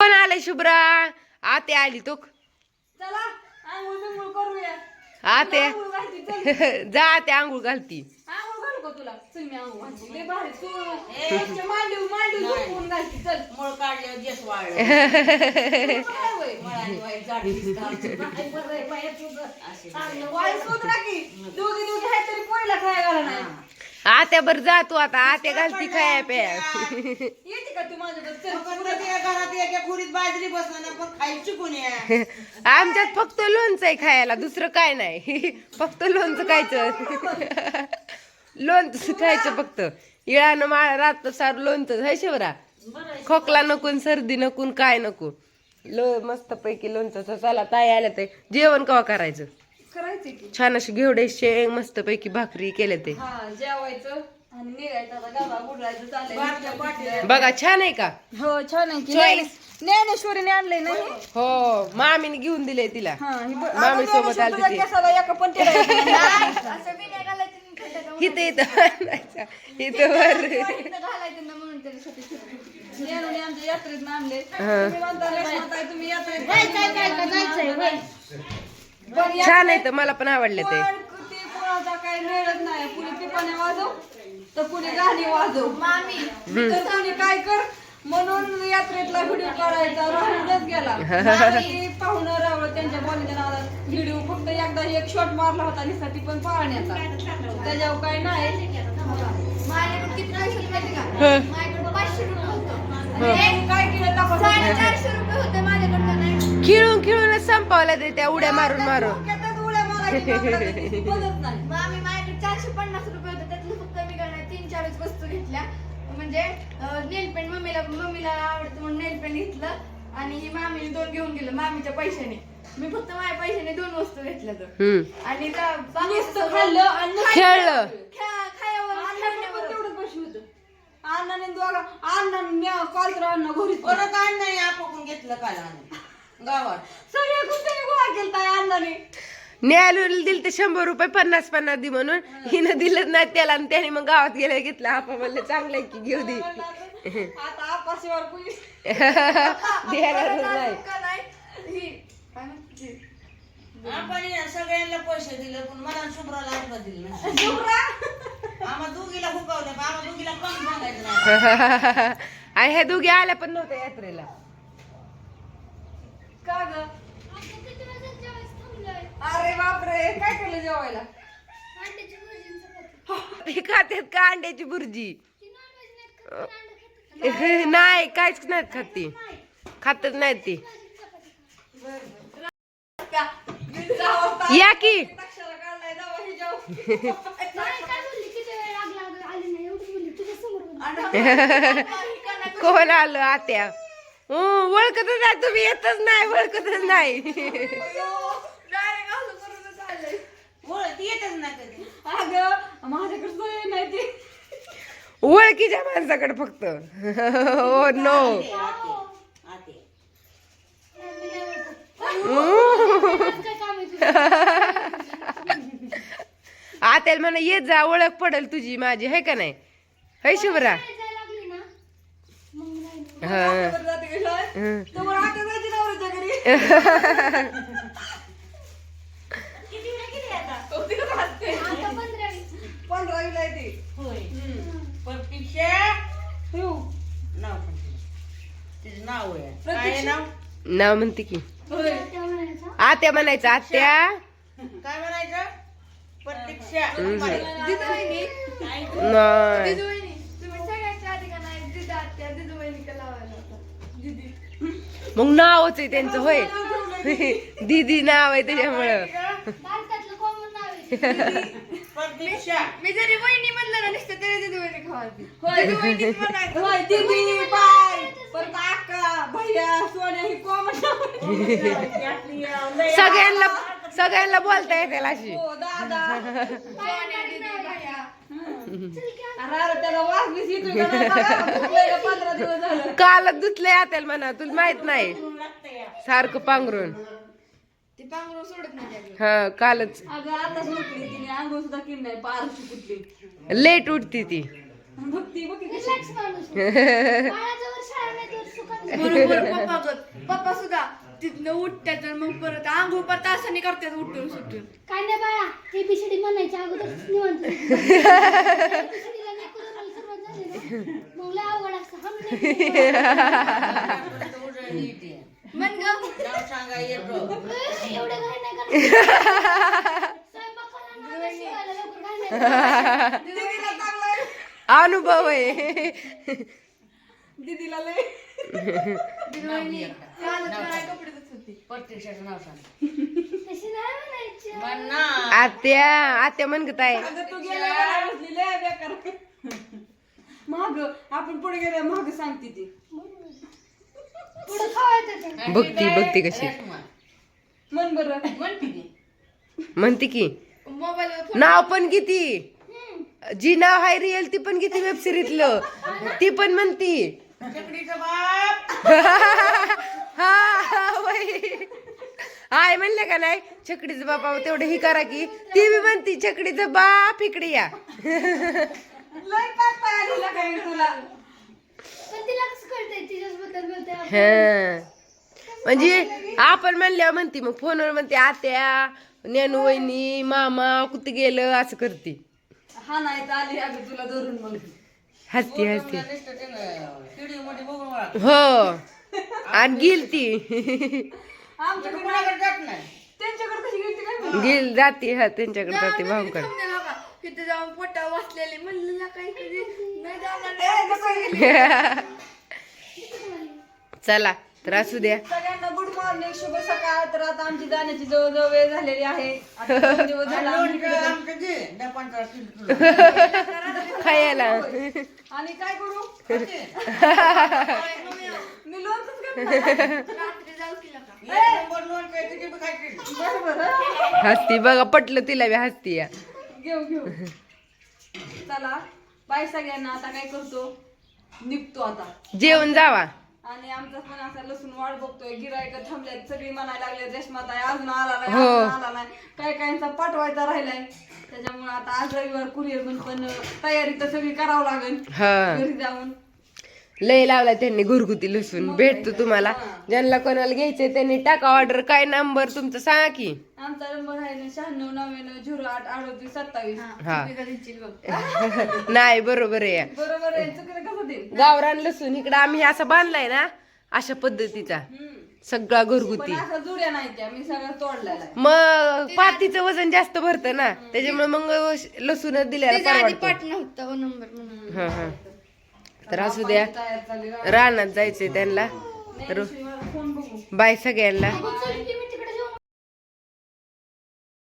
कोण आले शुभ्रा? आते आली तू. चला आंघोळ बिंघोळ करूया. आते. जा आते आंघोळ घालती. आंघोळ घालू का तुला? चल मी आंघोळ घालते. लय भारी तू स्वच्छ मांडीव मांडीव झोपून घालती चल. मूळ काढल्यावर जेस वाढलं. काय होय? मळाली वाईट झाडी दिसतात. वाई सुधरा की. दोघी दोघी आहे तरी पोळीला खायला घाला नाही आत्या बर जा तू आता आत्या घालती खाया प्या. येते का तू माझ्याकडे? चल फक्त ते घरात एका खुरीत बाजरी बसलं ना पण खायची कोणी आहे? आमच्यात फक्त लोणचं आहे खायला दुसरं काय नाही. फक्त लोणचं खायचं. लोणचं खायचं फक्त. इळानं माळ रात सार लोणचं है शिवरा. खोकला नकून सर्दी नकून काय नको लो मस्त पैकी लोणचं चला ताई आल्या ते जेवण कवा करायचं? करायचे की. छान अशी घेवडे शेंग मस्त पैकी भाकरी केले ते. हा जेवायचं आणि निघायचं आता गावा बुडवायचं बारक्या चालेल पाटीला बघा छान आहे का? हो छान आहे की. Choice. ज्ञानेश्वरीने आणलंय ना हे? हो मामीने घेऊन दिले तिला. हा, हे. मामी सोबत ज्ञानेश्वर आलती तुझ्या ती. केसाला एका पण तिला येत नाही. इथं इथं ज्ञानूने आमच्या यात्रेत आणले हा. तुम्ही म्हणता रेश्माताई, तुम्ही यात्रेत छान आहे तर मला पण आवडले ते. पण ते कोणाचा काही मिळत नाही. कुणी पिपाने वाजव तर कुणी गाणी वाजव. तर कुणी काय कर? म्हणून यात्रेतला व्हिडिओ काढायचा. राहूनच गेला. पाहुणं रावळ त्यांच्या बोलण्याच्या नादात व्हिडिओ फक्त एकदा एक शॉट मारला होता साठी पण पाहण्याचा त्याच्यावर काय नाही. माझ्याकडे किती ते त्या उड्या मारून मारून. आम्ही माझ्याकडे चारशे पन्नास रुपये होते त्यातलं फक्त मी तीन चारच वस्तू घेतल्या म्हणजे नेल पेंट मम्मीला मम्मीला आवडतं म्हणून नेल पेंट घेतलं आणि ही मामीने दोन घेऊन गेलं मामीच्या पैशाने. मी फक्त माझ्या पैशाने दोन वस्तू घेतल्या तर आणि खाल्लं खेळलं. तेवढंच पैसे होतं. अण्णाने दोघा अण्णाने कॉल अण्णा घरीच परत आपण घेतलं काल आम्ही गावात. सगळ्या गोष्टी गोळा केलता या अण्णाने. न्यायालयाला दिलं ते शंभर रुपये पन्नास पन्नास दे म्हणून. हिनं दिलं नाही त्याला आणि त्याने मग गावात गेलं घेतलं. आपण म्हणलं चांगलं आहे की घेऊ दे. आता आपाशीवर कुणी द्यायला नाही. का नाही? ही काय म्हणते? आपण या सगळ्यांना पैसे दिले पण मला आणि शुभ्राला अजिबात दिले नाही. शुभ्रा, आम्हा दोघीला हुकवले पण आम्हा दोघीला कमी सांगायचं नाही. आणि ह्या दोघी आल्या पण नव्हत्या यात्रेला. ग अरे बापरे काय केलं जेवायला? ते खात्यात का अंड्याची भुर्जी? नाही काहीच नाही खात ती. खातच नाही ती. या की. कोण आलं आत्या? हं, ओळखतच नाही तुम्ही येतच नाही ओळखतच नाही. येतच नाही अगं माझ्याकडे नाही ती ओळखीच्या माणसाकडे फक्त. हो नो आते आत्याला म्हणा येत जा ओळख पडेल तुझी माझी है का नाही? है शुभ्रा? हा. आता जायची नवऱ्याच्या घरी. पंधरावीला. नाव पण तिचं. तिचं नाव आहे काय आहे प्रतीक्षा? नाव नाव म्हणते की होय. आत्या म्हणायचं आत्या काय म्हणायचं प्रतीक्षा नाही जिजूबाईनी, तुम्ही सगळ्यांच्या आधी का नाही जिजा आत्या जिजूबाईनी का लावायला होता? दीदी. मग नावच आहे त्यांचं होय. दीदी नाव आहे त्याच्यामुळं. प्रतीक्षा. मी जरी वहिनी म्हणलं ना नुसतं तरी जिजूबाईनी खावायची होय, जिजूबाईंनीच म्हणायचं. होय, दीदी, बाय, परत अक्का, भैया, सोन्या ही common नावं. सगळ्यांना सगळ्यांना बोलता येते अशी. हो, दादा. काल दुतलंय आत्याला म्हणा. तुला माहीत नाही. सारखं पांघरून. ती पांघरून सोडत नाही त्याला. हा कालच. लेट उठती ती. पप्पा सुद्धा. तिथनं उठतात आणि मग परत आंघोळ परत तासाने करतात उठून सुटून. काय नाही बाळा एबीसीडी म्हणायच्या अगोदर निवंत एबीसीडीला नाही करून सुरुवात झाली ना. मग लय अवघड असतं हम आतापर्यंत उजळणी येते. मन ग. नाव सांगा येतो एवढं घाई नाही करायचं स्वयंपाकाला नाश्ता शिवायला लवकर घाई नाही करायचं. दीदीला चांगलं अनुभव आहे. दीदीला लय. नाव सांग तशी नाही म्हणायची ना आत्या आत्या म्हणत आहे अगं तू गेल्या बसली लय बेकार माग आपण पुढे गेल्या माग सांगते ती. पुढं खावायचं ते. बघती बघती कशी. रेश्मा. मन बरं. म्हणते की मोबाईल नाव पण किती? जी नाव आहे रिअल ती पण किती वेब सिरीजलं ती पण म्हणती. चकडीचा बाप. हा हा. आय म्हणले का नाही? छकडीचं बापा तेवढं ही करा की. ती बी म्हणती छकडीचं बाप इकडे या. हा. म्हणजे आपण म्हणल्यावर म्हणती मग फोनवर म्हणते आत्या नेनू वहिनी मामा कुठे गेलं असं करते. हा नाही तर आली अगं तुला धरून मग हसती हसती. हो. आणि गेल ती आमच्याकडे जात नाही. त्यांच्याकडे कशी गेली काय माहिती? गेल जाते हा त्यांच्याकडे जाते भाऊकडे. तिथे जाऊन पोटा वाचलेले. म्हणलं ना काही कधी नाही जाणार ए, कसं गेली? चला तर असू द्या. सगळ्यांना मॉर्निंग शुभ सकाळ. तर आता आमची जाण्याची जवळजवळ वेळ झालेली आहे. आता दोन दिवस झाला आम्ही इकडे. खायला. आणि काय करू. मी लोणचंच करणार. हं? हसती बघा पटलं तिला बी हसती या घेऊ घेऊ. चला बाय सगळ्यांना आता काय करतो? निघतो आता. जेवण जावा. आणि आमचा पण असा लसूण वाट बघतोय. गिरायक थांबल्यात सगळी म्हणायला लागले रेशमात आहे अजून आला नाही हो. अजून आला नाही. काय काहींचा पाठवायचा राहिलाय. त्याच्यामुळे आता आज रविवार कुरिअर पण पण तयारी तर सगळी करावं लागेल. हा. घरी जाऊन. लय लावला त्यांनी घरगुती लसूण. भेटतो तुम्हाला. ज्यांना कोणाला घ्यायचंय त्यांनी टाका ऑर्डर काय नंबर तुमचा सांगा की. आमचा नंबर आहे ना शहाण्णव नव्याण्णव झिरो आठ अडतीस सत्तावीस. हा. तुम्ही कधी चिल बघ. नाही बरोबर आहे. बरोबर आहे. चुकीला कसं देईल गावरान लसूण इकडं आम्ही असा बांधलाय ना अशा पद्धतीचा. हम्म. सगळा पण घरगुती असं जुड्या नाही त्या. मी सगळं तोडलेला आहे. मग पातीचं वजन जास्त भरतं ना. त्याच्यामुळे मग लसूणच दिल्याला त्याच्या आधी परवडतं पाठ नव्हता हो नंबर म्हणून. हा हा. तर असू द्या. रानात जायचंय त्यांना. तर बाय सगळ्यांना.